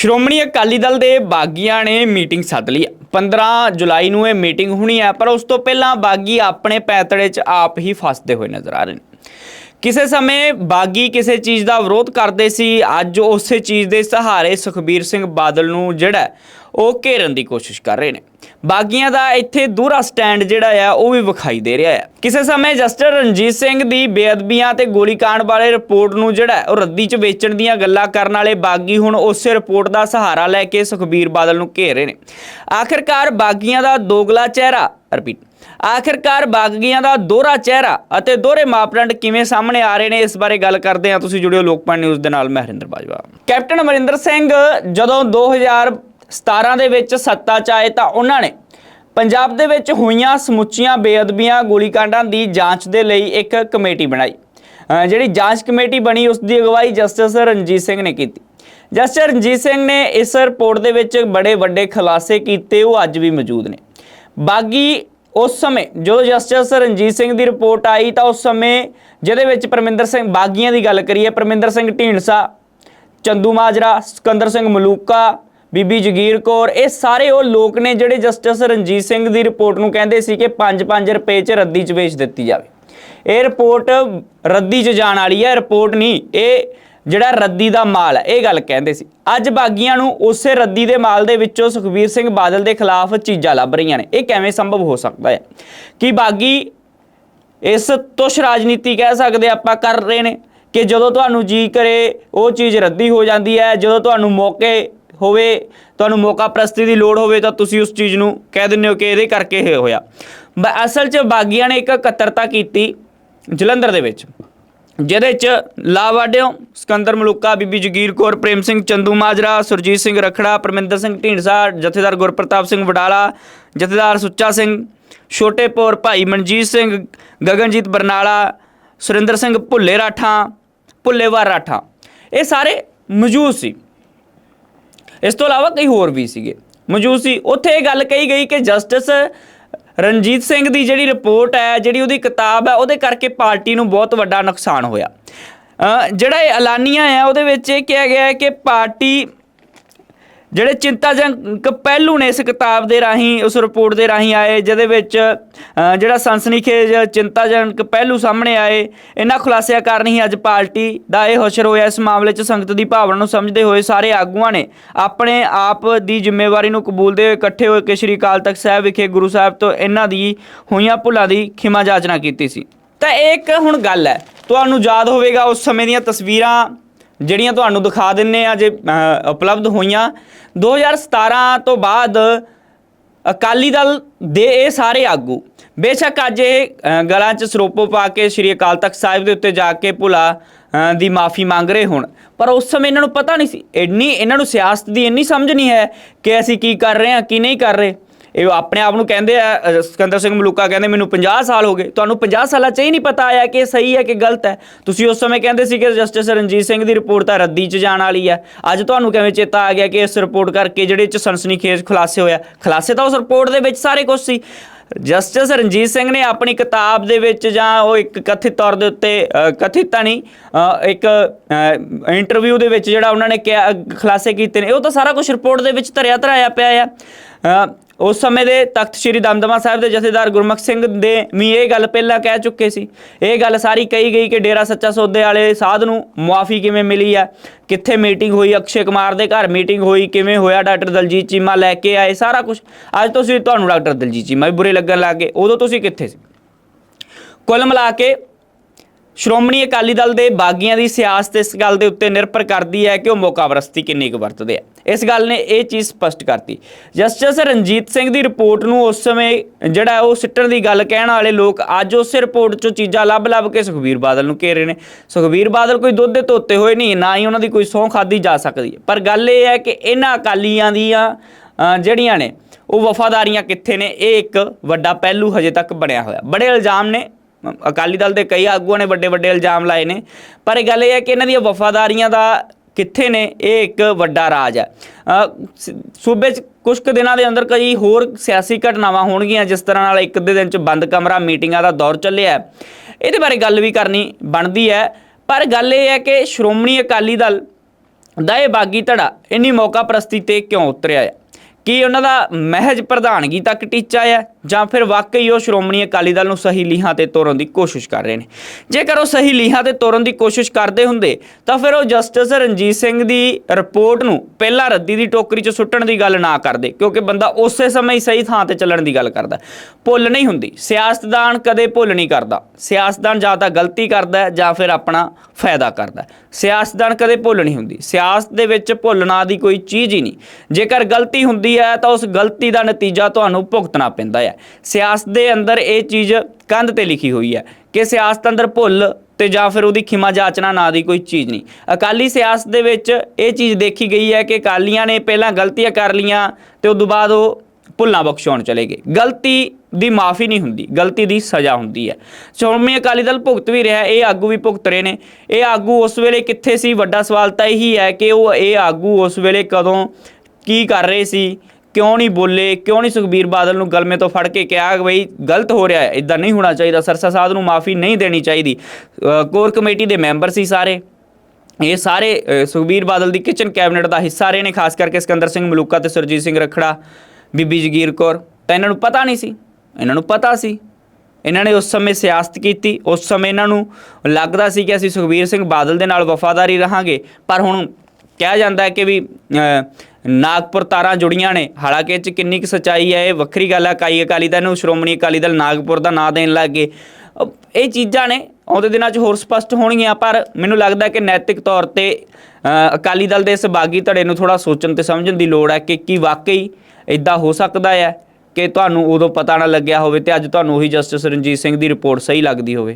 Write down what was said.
ਸ਼੍ਰੋਮਣੀ ਅਕਾਲੀ ਦਲ ਦੇ ਬਾਗੀਆਂ ਨੇ ਮੀਟਿੰਗ ਸੱਦ ਲਈ ਹੈ। 15 ਜੁਲਾਈ ਨੂੰ ਇਹ ਮੀਟਿੰਗ ਹੋਣੀ ਹੈ, ਪਰ ਉਸ ਤੋਂ ਪਹਿਲਾਂ ਬਾਗੀ ਆਪਣੇ ਪੈਤੜੇ 'ਚ ਆਪ ਹੀ ਫਸਦੇ ਹੋਏ ਨਜ਼ਰ ਆ ਰਹੇ ਨੇ ਕਿਸੇ ਸਮੇਂ ਬਾਗੀ ਕਿਸੇ ਚੀਜ਼ ਦਾ ਵਿਰੋਧ ਕਰਦੇ ਸੀ, ਅੱਜ ਉਸੇ ਚੀਜ਼ ਦੇ ਸਹਾਰੇ ਸੁਖਬੀਰ ਸਿੰਘ ਬਾਦਲ ਨੂੰ ਜਿਹੜਾ ਉਹ ਘੇਰਨ ਦੀ ਕੋਸ਼ਿਸ਼ ਕਰ ਰਹੇ ਨੇ। ਬਾਗੀਆਂ ਦਾ ਇੱਥੇ ਦੂਰਾ ਸਟੈਂਡ ਜਿਹੜਾ ਆ, ਉਹ ਵੀ ਵਿਖਾਈ ਦੇ ਰਿਹਾ ਹੈ ਕਿਸੇ ਸਮੇਂ ਜਸਟਰ ਰਣਜੀਤ ਸਿੰਘ ਦੀ ਬੇਅਦਬੀਆਂ ਤੇ ਗੋਲੀकांड ਵਾਲੇ ਰਿਪੋਰਟ ਨੂੰ ਜਿਹੜਾ ਉਹ ਰੱਦੀ 'ਚ ਵੇਚਣ ਦੀਆਂ ਗੱਲਾਂ ਕਰਨ ਵਾਲੇ ਬਾਗੀ ਹੁਣ ਉਸੇ ਰਿਪੋਰਟ ਦਾ ਸਹਾਰਾ ਲੈ ਕੇ ਸੁਖਬੀਰ ਬਾਦਲ ਨੂੰ ਘੇਰ ਰਹੇ ਨੇ। ਆਖਿਰਕਾਰ ਬਾਗੀਆਂ ਦਾ ਦੋਗਲਾ ਚਿਹਰਾ, ਰਿਪੀਟ, ਆਖਿਰਕਾਰ ਬਾਗੀਆਂ ਦਾ ਦੋਹਰਾ ਚਿਹਰਾ ਅਤੇ ਦੋਹਰੇ ਮਾਪਦੰਡ ਕਿਵੇਂ ਸਾਹਮਣੇ ਆ ਰਹੇ ਨੇ, ਇਸ ਬਾਰੇ ਗੱਲ ਕਰਦੇ ਹਾਂ। ਤੁਸੀਂ ਜੁੜਿਓ ਲੋਕਪਾਲ ਨਿਊਜ਼ ਦੇ ਨਾਲ, ਮੈਂ ਹਰਿੰਦਰ ਬਾਜਵਾ। ਕੈਪਟਨ ਅਮਰਿੰਦਰ ਸਿੰਘ ਜਦੋਂ 2017 ਦੇ ਵਿੱਚ ਸੱਤਾ 'ਚ ਆਏ ਤਾਂ ਉਹਨਾਂ ਨੇ ਪੰਜਾਬ ਦੇ ਵਿੱਚ ਹੋਈਆਂ ਸਮੁੱਚੀਆਂ ਬੇਅਦਬੀਆਂ, ਗੋਲੀਕਾਂਡਾਂ ਦੀ ਜਾਂਚ ਦੇ ਲਈ ਇੱਕ ਕਮੇਟੀ ਬਣਾਈ। ਜਿਹੜੀ ਜਾਂਚ ਕਮੇਟੀ ਬਣੀ, ਉਸ ਦੀ ਅਗਵਾਈ ਜਸਟਿਸ ਰਣਜੀਤ ਸਿੰਘ ਨੇ ਕੀਤੀ। ਜਸਟਿਸ ਰਣਜੀਤ ਸਿੰਘ ਨੇ ਇਸ ਰਿਪੋਰਟ ਦੇ ਵਿੱਚ ਬੜੇ ਵੱਡੇ ਖੁਲਾਸੇ ਕੀਤੇ, ਉਹ ਅੱਜ ਵੀ ਮੌਜੂਦ ਨੇ। ਬਾਗੀ ਉਸ ਸਮੇਂ ਜਦੋਂ ਜਸਟਿਸ ਰਣਜੀਤ ਸਿੰਘ ਦੀ ਰਿਪੋਰਟ ਆਈ ਤਾਂ ਉਸ ਸਮੇਂ ਜਿਹਦੇ ਵਿੱਚ ਪਰਮਿੰਦਰ ਸਿੰਘ ਬਾਗੀਆਂ ਦੀ ਗੱਲ ਕਰੀਏ, ਪਰਮਿੰਦਰ ਸਿੰਘ ਢੀਂਡਸਾ, ਚੰਦੂ ਮਾਜਰਾ, ਸਿਕੰਦਰ ਸਿੰਘ ਮਲੂਕਾ ਬੀਬੀ ਜਗੀਰ ਕੌਰ, ਇਹ ਸਾਰੇ ਉਹ ਲੋਕ ਨੇ ਜਿਹੜੇ ਜਸਟਿਸ ਰਣਜੀਤ ਸਿੰਘ ਦੀ ਰਿਪੋਰਟ ਨੂੰ ਕਹਿੰਦੇ ਸੀ ਕਿ 5-5 ਰੁਪਏ 'ਚ ਰੱਦੀ 'ਚ ਵੇਚ ਦਿੱਤੀ ਜਾਵੇ। ਇਹ ਰਿਪੋਰਟ ਰੱਦੀ 'ਚ ਜਾਣ ਵਾਲੀ ਹੈ ਰਿਪੋਰਟ ਨਹੀਂ, ਇਹ ਜਿਹੜਾ ਰੱਦੀ ਦਾ ਮਾਲ ਹੈ, ਇਹ ਗੱਲ ਕਹਿੰਦੇ ਸੀ। ਅੱਜ ਬਾਗੀਆਂ ਨੂੰ ਉਸੇ ਰੱਦੀ ਦੇ ਮਾਲ ਦੇ ਵਿੱਚੋਂ ਸੁਖਬੀਰ ਸਿੰਘ ਬਾਦਲ ਦੇ ਖਿਲਾਫ ਚੀਜ਼ਾਂ ਲੱਭ ਰਹੀਆਂ ਨੇ। ਇਹ ਕਿਵੇਂ ਸੰਭਵ ਹੋ ਸਕਦਾ ਹੈ? ਕਿ ਬਾਗੀ ਇਸ ਤੁਸ਼ ਰਾਜਨੀਤੀ ਕਹਿ ਸਕਦੇ ਆਪਾਂ ਕਰ ਰਹੇ ਨੇ ਕਿ ਜਦੋਂ ਤੁਹਾਨੂੰ ਜੀ ਕਰੇ, ਉਹ ਚੀਜ਼ ਰੱਦੀ ਹੋ ਜਾਂਦੀ ਹੈ, ਜਦੋਂ ਤੁਹਾਨੂੰ ਮੌਕੇ ਹੋਵੇ, ਤੁਹਾਨੂੰ ਮੌਕਾ ਪ੍ਰਸਤੀ ਦੀ ਲੋੜ ਹੋਵੇ ਤਾਂ ਤੁਸੀਂ ਉਸ ਚੀਜ਼ ਨੂੰ ਕਹਿ ਦਿੰਦੇ ਹੋ ਕਿ ਇਹਦੇ ਕਰਕੇ ਇਹ ਹੋਇਆ। ਬ- ਅਸਲ 'ਚ ਬਾਗੀਆਂ ਨੇ ਇੱਕ ਇਕੱਤਰਤਾ ਕੀਤੀ ਜਲੰਧਰ ਦੇ ਵਿੱਚ, ਜਿਹਦੇ 'ਚ ਲਾਵਾਡਿਓ ਸਿਕੰਦਰ ਮਲੂਕਾ, ਬੀਬੀ ਜਗੀਰ ਕੌਰ, ਪ੍ਰੇਮ ਸਿੰਘ, ਚੰਦੂ ਮਾਜਰਾ, ਸੁਰਜੀਤ ਸਿੰਘ ਰਖੜਾ, ਪਰਮਿੰਦਰ ਸਿੰਘ ਢੀਂਡਸਾ, ਜਥੇਦਾਰ ਗੁਰਪ੍ਰਤਾਪ ਸਿੰਘ ਵਡਾਲਾ, ਜਥੇਦਾਰ ਸੁੱਚਾ ਸਿੰਘ ਛੋਟੇਪੁਰ ਭਾਈ ਮਨਜੀਤ ਸਿੰਘ, ਗਗਨਜੀਤ ਬਰਨਾਲਾ, ਸੁਰਿੰਦਰ ਸਿੰਘ ਭੁੱਲੇ ਰਾਠਾਂ, ਭੁੱਲੇਵਾਰ ਰਾਠਾਂ। ਇਹ ਸਾਰੇ ਮੌਜੂਦ ਸੀ। ਇਸ ਤੋਂ ਇਲਾਵਾ ਕਈ ਹੋਰ ਵੀ ਸੀਗੇ। ਮੌਜੂਦ ਸੀ। ਉੱਥੇ ਇਹ ਗੱਲ ਕਹੀ ਗਈ ਕਿ ਜਸਟਿਸ ਰਣਜੀਤ ਸਿੰਘ ਦੀ ਜਿਹੜੀ ਰਿਪੋਰਟ ਹੈ, ਜਿਹੜੀ ਉਹਦੀ ਕਿਤਾਬ ਹੈ, ਉਹਦੇ ਕਰਕੇ ਪਾਰਟੀ ਨੂੰ ਬਹੁਤ ਵੱਡਾ ਨੁਕਸਾਨ ਹੋਇਆ। ਜਿਹੜਾ ਇਹ ਐਲਾਨੀਆਂ ਹੈ ਉਹਦੇ ਵਿੱਚ ਇਹ ਕਿਹਾ ਗਿਆ ਹੈ ਕਿ ਪਾਰਟੀ ਜਿਹੜੇ ਚਿੰਤਾਜਨਕ ਪਹਿਲੂ ਨੇ ਇਸ ਕਿਤਾਬ ਦੇ ਰਾਹੀਂ ਉਸ ਰਿਪੋਰਟ ਦੇ ਰਾਹੀਂ ਆਏ ਜਿਹਦੇ ਵਿੱਚ ਅ, ਜਿਹੜਾ ਸਨਸਨੀਖੇਜ ਚਿੰਤਾਜਨਕ ਪਹਿਲੂ ਸਾਹਮਣੇ ਆਏ ਇਹਨਾਂ ਖੁਲਾਸਿਆਂ ਕਾਰਨ ਹੀ ਅੱਜ ਪਾਰਟੀ ਦਾ ਇਹ ਹਸ਼ਰ ਹੋਇਆ। ਇਸ ਮਾਮਲੇ 'ਚ ਸੰਗਤ ਦੀ ਭਾਵਨਾ ਨੂੰ ਸਮਝਦੇ ਹੋਏ ਸਾਰੇ ਆਗੂਆਂ ਨੇ ਆਪਣੇ ਆਪ ਦੀ ਜ਼ਿੰਮੇਵਾਰੀ ਨੂੰ ਕਬੂਲਦੇ ਹੋਏ ਇਕੱਠੇ ਹੋਏ ਕੇ ਸ਼੍ਰੀ ਅਕਾਲ ਤਖਤ ਸਾਹਿਬ ਵਿਖੇ ਗੁਰੂ ਸਾਹਿਬ ਤੋਂ ਇਹਨਾਂ ਦੀ ਹੋਈਆਂ ਭੁੱਲਾਂ ਦੀ ਖਿਮਾ ਜਾਚਨਾ ਕੀਤੀ ਸੀ। ਤਾਂ ਇਹ ਇੱਕ ਹੁਣ ਗੱਲ ਹੈ। ਤੁਹਾਨੂੰ ਯਾਦ ਹੋਵੇਗਾ ਉਸ ਸਮੇਂ ਦੀਆਂ ਤਸਵੀਰਾਂ ਜਿਹੜੀਆਂ ਤੁਹਾਨੂੰ ਦਿਖਾ ਦਿੰਨੇ ਆ ਜੇ ਉਪਲਬਧ ਹੋਈਆਂ। 2017 ਤੋਂ ਬਾਅਦ ਅਕਾਲੀ ਦਲ ਦੇ ਇਹ ਸਾਰੇ ਆਗੂ, ਬੇਸ਼ੱਕ ਅੱਜ ਇਹ ਗਲਾਂ 'ਚ ਸਰੋਪੋ ਪਾ ਕੇ ਸ੍ਰੀ ਅਕਾਲ ਤਖਤ ਸਾਹਿਬ ਦੇ ਉੱਤੇ ਜਾ ਕੇ ਭੁਲਾ ਦੀ ਮਾਫੀ ਮੰਗ ਰਹੇ ਹੁਣ। ਪਰ ਉਸ ਸਮੇਂ ਇਹਨਾਂ ਨੂੰ ਪਤਾ ਨਹੀਂ ਸੀ। ਇੰਨੀ, ਇਹਨਾਂ ਨੂੰ ਸਿਆਸਤ ਦੀ ਇੰਨੀ ਸਮਝ ਨਹੀਂ ਹੈ ਕਿ ਅਸੀਂ ਕੀ ਕਰ ਰਹੇ ਹਾਂ, ਕੀ ਨਹੀਂ ਕਰ ਰਹੇ। ਇਹ ਆਪਣੇ ਆਪ ਨੂੰ ਕਹਿੰਦੇ ਆ ਸਿਕੰਦਰ ਸਿੰਘ ਮਲੂਕਾ ਕਹਿੰਦੇ, ਮੈਨੂੰ 50 ਸਾਲ ਹੋ ਗਏ। ਤੁਹਾਨੂੰ 50 ਸਾਲਾਂ 'ਚ ਹੀ ਨਹੀਂ ਪਤਾ ਆਇਆ ਕਿ ਇਹ ਸਹੀ ਹੈ ਕਿ ਗਲਤ ਹੈ? ਤੁਸੀਂ ਉਸ ਸਮੇਂ ਕਹਿੰਦੇ ਸੀ ਕਿ ਜਸਟਿਸ ਰਣਜੀਤ ਸਿੰਘ ਦੀ ਰਿਪੋਰਟ ਤਾਂ ਰੱਦੀ 'ਚ ਜਾਣ ਵਾਲੀ ਹੈ। ਅੱਜ ਤੁਹਾਨੂੰ ਕਿਵੇਂ ਚੇਤਾ ਆ ਗਿਆ ਕਿ ਇਸ ਰਿਪੋਰਟ ਕਰਕੇ ਜਿਹੜੇ 'ਚ ਸਨਸਨੀਖੇਜ਼ ਖੁਲਾਸੇ ਹੋਇਆ? ਖੁਲਾਸੇ ਤਾਂ ਉਸ ਰਿਪੋਰਟ ਦੇ ਵਿੱਚ ਸਾਰੇ ਕੁਝ ਸੀ। ਜਸਟਿਸ ਰਣਜੀਤ ਸਿੰਘ ਨੇ ਆਪਣੀ ਕਿਤਾਬ ਦੇ ਵਿੱਚ ਜਾਂ ਉਹ ਇੱਕ ਕਥਿਤ ਤੌਰ ਦੇ ਉੱਤੇ ਕਥਿਤ ਤਾਂ ਨਹੀਂ ਇੱਕ ਇੰਟਰਵਿਊ ਦੇ ਵਿੱਚ ਜਿਹੜਾ ਉਹਨਾਂ ਨੇ ਕਿਹਾ ਖੁਲਾਸੇ ਕੀਤੇ ਨੇ, ਉਹ ਤਾਂ ਸਾਰਾ ਕੁਝ ਰਿਪੋਰਟ ਦੇ ਵਿੱਚ ਧਰਿਆ ਧਰਾਇਆ ਪਿਆ ਆ। ਉਸ ਸਮੇਂ ਦੇ ਤਖਤ ਸ੍ਰੀ ਦਮਦਮਾ ਸਾਹਿਬ ਦੇ ਜਥੇਦਾਰ ਗੁਰਮੁਖ ਸਿੰਘ ਦੇ ਵੀ ਇਹ ਗੱਲ ਪਹਿਲਾਂ ਕਹਿ ਚੁੱਕੇ ਸੀ। ਇਹ ਗੱਲ ਸਾਰੀ ਕਹੀ ਗਈ ਕਿ ਡੇਰਾ ਸੱਚਾ ਸੌਦੇ ਵਾਲੇ ਸਾਧ ਨੂੰ ਮੁਆਫੀ ਕਿਵੇਂ ਮਿਲੀ ਆ ਕਿੱਥੇ ਮੀਟਿੰਗ ਹੋਈ? ਅਕਸ਼ੇ ਕੁਮਾਰ ਦੇ ਘਰ ਮੀਟਿੰਗ ਹੋਈ? ਕਿਵੇਂ ਹੋਇਆ? ਡਾਕਟਰ ਦਲਜੀਤ ਚੀਮਾ ਲੈ ਕੇ ਆਏ? ਸਾਰਾ ਕੁਝ ਅੱਜ ਤੁਸੀਂ ਤੁਹਾਨੂੰ ਡਾਕਟਰ ਦਲਜੀਤ ਚੀਮਾ ਵੀ ਬੁਰੇ ਲੱਗਣ ਲੱਗ ਗਏ। ਉਦੋਂ ਤੁਸੀਂ ਕਿੱਥੇ ਸੀ? ਕੁੱਲ ਮਿਲਾ ਕੇ ਸ਼੍ਰੋਮਣੀ ਅਕਾਲੀ ਦਲ ਦੇ ਬਾਗੀਆਂ ਦੀ ਸਿਆਸਤ ਇਸ ਗੱਲ ਦੇ ਉੱਤੇ ਨਿਰਭਰ ਕਰਦੀ ਹੈ ਕਿ ਉਹ ਮੌਕਾਵਰਸਤੀ ਕਿੰਨੀ ਕੁ ਵਰਤਦੇ ਆ। ਇਸ ਗੱਲ ਨੇ ਇਹ ਚੀਜ਼ ਸਪਸ਼ਟ ਕਰਤੀ। ਜਸਟਿਸ ਰਣਜੀਤ ਸਿੰਘ ਦੀ ਰਿਪੋਰਟ ਨੂੰ ਉਸ ਸਮੇਂ ਜਿਹੜਾ ਉਹ ਸਿੱਟਣ ਦੀ ਗੱਲ ਕਹਿਣ ਵਾਲੇ ਲੋਕ ਅੱਜ ਉਸੇ ਰਿਪੋਰਟ 'ਚੋਂ ਚੀਜ਼ਾਂ ਲੱਭ-ਲੱਭ ਕੇ ਸੁਖਬੀਰ ਬਾਦਲ ਨੂੰ ਘੇਰੇ ਨੇ। ਸੁਖਬੀਰ ਬਾਦਲ ਕੋਈ ਦੁੱਧ ਦੇ ਧੋਤੇ ਹੋਏ ਨਹੀਂ, ਨਾ ਹੀ ਉਹਨਾਂ ਦੀ ਕੋਈ ਸਹੁੰ ਖਾਦੀ ਜਾ ਸਕਦੀ ਪਰ ਗੱਲ ਇਹ ਹੈ ਕਿ ਇਹਨਾਂ ਅਕਾਲੀਆਂ ਦੀਆਂ ਜਿਹੜੀਆਂ ਨੇ, ਉਹ ਵਫਾਦਾਰੀਆਂ ਕਿੱਥੇ ਨੇ, ਇਹ ਇੱਕ ਵੱਡਾ ਪਹਿਲੂ ਹਜੇ ਤੱਕ ਬਣਿਆ ਹੋਇਆ। ਬੜੇ ਇਲਜ਼ਾਮ ਨੇ ਅਕਾਲੀ ਦਲ ਦੇ ਕਈ ਆਗੂਆਂ ਨੇ ਵੱਡੇ ਵੱਡੇ ਇਲਜ਼ਾਮ ਲਾਏ ਨੇ। ਪਰ ਇਹ ਗੱਲ ਇਹ ਹੈ ਕਿ ਇਹਨਾਂ ਦੀਆਂ ਵਫਾਦਾਰੀਆਂ ਦਾ ਕਿੱਥੇ ਨੇ? ਇਹ ਇੱਕ ਵੱਡਾ ਰਾਜ ਹੈ। ਸੂਬੇ 'ਚ ਕੁਝ ਕੁ ਦਿਨਾਂ ਦੇ ਅੰਦਰ ਕਈ ਹੋਰ ਸਿਆਸੀ ਘਟਨਾਵਾਂ ਹੋਣਗੀਆਂ, ਜਿਸ ਤਰ੍ਹਾਂ ਨਾਲ ਇੱਕ ਦੇ ਦਿਨ 'ਚ ਬੰਦ ਕਮਰਾ ਮੀਟਿੰਗਾਂ ਦਾ ਦੌਰ ਚੱਲਿਆ ਇਹਦੇ ਬਾਰੇ ਗੱਲ ਵੀ ਕਰਨੀ ਬਣਦੀ ਹੈ। ਪਰ ਗੱਲ ਇਹ ਹੈ ਕਿ ਸ਼੍ਰੋਮਣੀ ਅਕਾਲੀ ਦਲ ਦਾ ਇਹ ਬਾਗੀ ਧੜਾ ਇੰਨੀ ਮੌਕਾ ਪ੍ਰਸਤੀ ਤੇ ਕਿਉਂ ਉਤਰਿਆ ਹੈ? ਕੀ ਉਹਨਾਂ ਦਾ ਮਹਿਜ ਪ੍ਰਧਾਨਗੀ ਤੱਕ ਟੀਚਾ ਹੈ? ਜਾਂ ਫਿਰ ਵਾਕਈ ਉਹ ਸ਼੍ਰੋਮਣੀ ਅਕਾਲੀ ਦਲ ਨੂੰ ਸਹੀ ਲੀਹਾਂ ਤੇ ਤੋਰਨ ਦੀ ਕੋਸ਼ਿਸ਼ ਕਰ ਰਹੇ ਨੇ। ਜੇਕਰ ਉਹ ਸਹੀ ਲੀਹਾਂ ਤੇ ਤੋਰਨ ਦੀ ਕੋਸ਼ਿਸ਼ ਕਰਦੇ ਹੁੰਦੇ, ਤਾਂ ਫਿਰ ਉਹ ਜਸਟਿਸ ਰਣਜੀਤ ਸਿੰਘ ਦੀ ਰਿਪੋਰਟ ਨੂੰ ਪਹਿਲਾਂ ਰੱਦੀ ਦੀ ਟੋਕਰੀ 'ਚ ਸੁੱਟਣ ਦੀ ਗੱਲ ਨਾ ਕਰਦੇ, ਕਿਉਂਕਿ ਬੰਦਾ ਉਸੇ ਸਮੇਂ ਹੀ ਸਹੀ ਥਾਂ ਤੇ ਚੱਲਣ ਦੀ ਗੱਲ ਕਰਦਾ। ਭੁੱਲ ਨਹੀਂ ਹੁੰਦੀ, ਸਿਆਸਤਦਾਨ ਕਦੇ ਭੁੱਲ ਨਹੀਂ ਕਰਦਾ। ਸਿਆਸਤਦਾਨ ਜਾਂ ਤਾਂ ਗਲਤੀ ਕਰਦਾ ਜਾਂ ਫਿਰ ਆਪਣਾ ਫਾਇਦਾ ਕਰਦਾ ਸਿਆਸਤਦਾਨ ਕਦੇ ਭੁੱਲ ਨਹੀਂ ਹੁੰਦੀ, ਸਿਆਸਤ ਦੇ ਵਿੱਚ ਭੁੱਲਣਾ ਦੀ ਕੋਈ ਚੀਜ਼ ਹੀ ਨਹੀਂ। ਜੇਕਰ ਗਲਤੀ ਹੁੰਦੀ ਹੈ ਤਾਂ ਉਸ ਗਲਤੀ ਦਾ ਨਤੀਜਾ ਤੁਹਾਨੂੰ ਭੁਗਤਣਾ ਪੈਂਦਾ ਹੈ। ਸਿਆਸਤ ਦੇ ਅੰਦਰ ਇਹ ਚੀਜ਼ ਕੰਧ ਤੇ ਲਿਖੀ ਹੋਈ ਹੈ ਕਿ ਸਿਆਸਤ ਅੰਦਰ ਭੁੱਲ ਤੇ ਜਾਂ ਫਿਰ ਉਹਦੀ ਖਿਮਾ ਜਾਚਨਾ ਨਾਂ ਦੀ ਕੋਈ ਚੀਜ਼ ਨਹੀਂ। ਅਕਾਲੀ ਸਿਆਸਤ ਦੇ ਵਿੱਚ ਇਹ ਚੀਜ਼ ਦੇਖੀ ਗਈ ਹੈ ਕਿ ਅਕਾਲੀਆਂ ਨੇ ਪਹਿਲਾਂ ਗਲਤੀਆਂ ਕਰ ਲੀਆਂ ਤੇ ਉਸ ਤੋਂ ਬਾਅਦ ਉਹ ਭੁੱਲਾਂ ਬਖਸ਼ਾਉਣ ਚਲੇ ਗਏ। ਗਲਤੀ ਦੀ ਮਾਫੀ ਨਹੀਂ ਹੁੰਦੀ, ਗਲਤੀ ਦੀ ਸਜ਼ਾ ਹੁੰਦੀ ਹੈ। ਸ਼੍ਰੋਮਣੀ ਅਕਾਲੀ ਦਲ ਭੁਗਤ ਵੀ ਰਿਹਾ, ਇਹ ਆਗੂ ਵੀ ਭੁਗਤ ਰਹੇ ਨੇ। ਇਹ ਆਗੂ ਉਸ ਵੇਲੇ ਕਿੱਥੇ ਸੀ? ਵੱਡਾ ਸਵਾਲ ਤਾਂ ਇਹੀ ਹੈ ਕਿ ਉਹ ਇਹ ਆਗੂ ਉਸ ਵੇਲੇ ਕਦੋਂ ਕੀ ਕਰ ਰਹੇ ਸੀ? ਕਿਉਂ ਨਹੀਂ ਬੋਲੇ, ਕਿਉਂ ਨਹੀਂ ਸੁਖਬੀਰ ਬਾਦਲ ਨੂੰ ਗਲਮੇ ਤੋਂ ਫੜ ਕੇ ਕਿਹਾ ਬਈ ਗਲਤ ਹੋ ਰਿਹਾ ਹੈ ਇਦਾਂ ਨਹੀਂ ਹੋਣਾ ਚਾਹੀਦਾ, ਸਰਸਾ ਸਾਧ ਨੂੰ ਮਾਫੀ ਨਹੀਂ ਦੇਣੀ ਚਾਹੀਦੀ। ਕੋਰ ਕਮੇਟੀ ਦੇ ਮੈਂਬਰ ਸੀ ਸਾਰੇ। ਇਹ ਸਾਰੇ ਸੁਖਬੀਰ ਬਾਦਲ ਦੀ ਕਿਚਨ ਕੈਬਨਿਟ ਦਾ ਹਿੱਸਾ ਰਹੇ ਨੇ, ਖਾਸ ਕਰਕੇ ਸਿਕੰਦਰ ਸਿੰਘ ਮਲੂਕਾ ਤੇ ਸੁਰਜੀਤ ਸਿੰਘ ਰਖੜਾ, ਬੀਬੀ ਜਗੀਰ ਕੌਰ। ਤਾਂ ਇਹਨਾਂ ਨੂੰ ਪਤਾ ਨਹੀਂ ਸੀ। ਇਹਨਾਂ ਨੂੰ ਪਤਾ ਸੀ। ਇਹਨਾਂ ਨੇ ਉਸ ਸਮੇਂ ਸਿਆਸਤ ਕੀਤੀ। ਉਸ ਸਮੇਂ ਇਹਨਾਂ ਨੂੰ ਲੱਗਦਾ ਸੀ ਕਿ ਅਸੀਂ ਸੁਖਬੀਰ ਸਿੰਘ ਬਾਦਲ ਦੇ ਨਾਲ ਵਫਾਦਾਰੀ ਰਹਾਂਗੇ। ਪਰ ਹੁਣ ਕਿਹਾ ਜਾਂਦਾ ਹੈ ਕਿ ਵੀ ਨਾਗਪੁਰ ਤਾਰਾਂ ਜੁੜੀਆਂ ਨੇ। ਹਾਲਾਂਕਿ ਇਹ ਚ ਕਿੰਨੀ ਕੁ ਸੱਚਾਈ ਹੈ, ਇਹ ਵੱਖਰੀ ਗੱਲ ਹੈ। ਕਾਈ ਅਕਾਲੀ ਦਲ ਨੂੰ ਸ਼੍ਰੋਮਣੀ ਅਕਾਲੀ ਦਲ ਨਾਗਪੁਰ ਦਾ ਨਾਂ ਦੇਣ ਲੱਗ। ਗਏ ਇਹ ਚੀਜ਼ਾਂ ਨੇ, ਆਉਂਦੇ ਦਿਨਾਂ 'ਚ ਹੋਰ ਸਪਸ਼ਟ ਹੋਣਗੀਆਂ, ਪਰ ਮੈਨੂੰ ਲੱਗਦਾ ਕਿ ਨੈਤਿਕ ਤੌਰ ਤੇ ਅਕਾਲੀ ਦਲ ਦੇ ਇਸ ਬਾਗੀ ਧੜੇ ਨੂੰ ਥੋੜਾ ਸੋਚਣ ਤੇ ਸਮਝਣ ਦੀ ਲੋੜ ਹੈ ਕਿ ਕੀ ਵਾਕਈ ਇਦਾਂ ਹੋ ਸਕਦਾ ਹੈ ਕਿ ਤੁਹਾਨੂੰ ਉਦੋਂ ਪਤਾ ਨਾ ਲੱਗਿਆ ਹੋਵੇ ਤੇ ਅੱਜ ਤੁਹਾਨੂੰ ਉਹੀ ਜਸਟਿਸ ਰਣਜੀਤ ਸਿੰਘ ਦੀ ਰਿਪੋਰਟ ਸਹੀ ਲੱਗਦੀ ਹੋਵੇ।